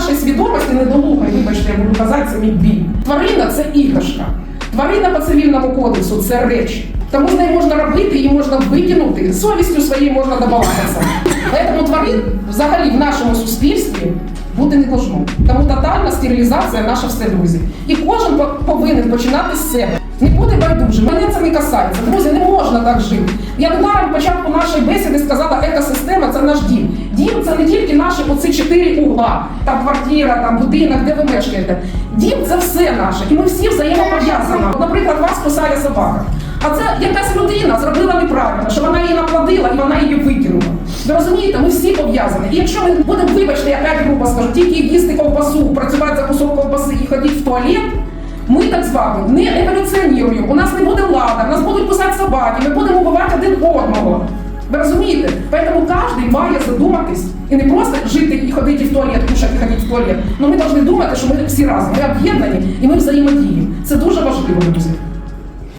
нашій свідомості недолуга, вибачте, я буду казати, це мій біль. Тварина це іграшка. Тварина по цивільному кодексу це реч. Тому з нею можна робити, її можна викинути, совістю своєю можна добаватися. Тому тварин взагалі в нашому суспільстві бути не должно. Тому тотальна стерилізація наша все, друзі. І кожен повинен починати з себе. Не бути байдужим. Мене це не касається. Друзі, не можна так жити. Я в початку нашої бесіди сказала, екосистема це наш дім. Дім це не тільки наші оці чотири угла, там квартира, там будинок, де ви мешкаєте. Дім це все наше, і ми всі взаємопов'язані. Наприклад, вас кусає собака. А це якась людина зробила неправильно, що Ви розумієте, ми всі пов'язані. І якщо ми будемо, вибачте, я опять грубо скажу, тільки їсти ковбасу, працювати за кусок ковбаси і ходити в туалет. Ми так з вами не еволюціонуємо, у нас не буде влада, нас будуть кусати собаки, ми будемо вбивати один одного. Ви розумієте? Тому кожен має задуматись і не просто жити і ходити в туалет, кушати і ходити в туалет. Ну ми повинні думати, що ми всі разом, ми об'єднані і ми взаємодіємо. Це дуже важливо, друзі.